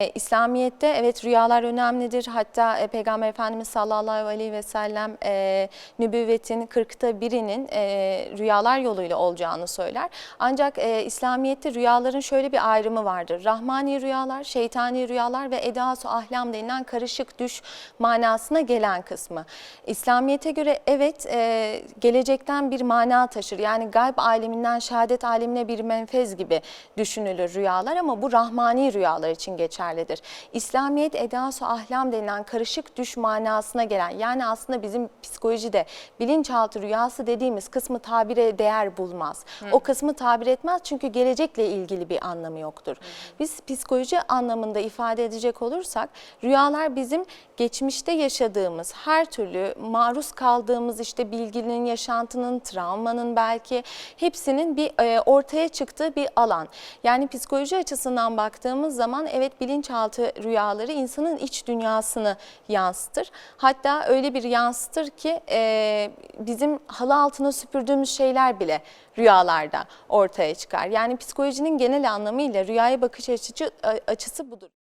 E, İslamiyet'te evet rüyalar önemlidir. Hatta e, Peygamber Efendimiz sallallahu aleyhi ve sellem e, nübüvvetin kırkta birinin e, rüyalar yoluyla olacağını söyler. Ancak e, İslamiyet'te rüyaların şöyle bir ayrımı vardır. Rahmani rüyalar, şeytani rüyalar ve edasu ahlam denilen karışık düş manasına gelen kısmı. İslamiyet'e göre evet e, gelecekten bir mana taşır. Yani gayb aleminden şehadet alemine bir menfez gibi düşünülür rüyalar ama bu rahmani rüyalar için geçerlidir. İslamiyet edasu ahlam denilen karışık düş manasına gelen yani aslında bizim psikolojide bilinçaltı rüyası dediğimiz kısmı tabire değer bulmaz. O kısmı tabir etmez çünkü gelecekle ilgili bir anlamı yoktur. Biz psikoloji anlamında ifade edecek olursak rüyalar bizim geçmişte yaşadığımız her türlü maruz kaldığımız işte bilginin, yaşantının, travmanın belki hepsinin bir e, ortaya çıktığı bir alan. Yani psikoloji açısından baktığımız zaman evet bilinçaltı rüyaları insanın iç dünyasını yansıtır. Hatta öyle bir yansıtır ki e, bizim halı altına süpürdüğümüz şeyler bile rüyalarda ortaya çıkar. Yani psikolojinin genel anlamıyla rüyaya bakış açısı, açısı budur.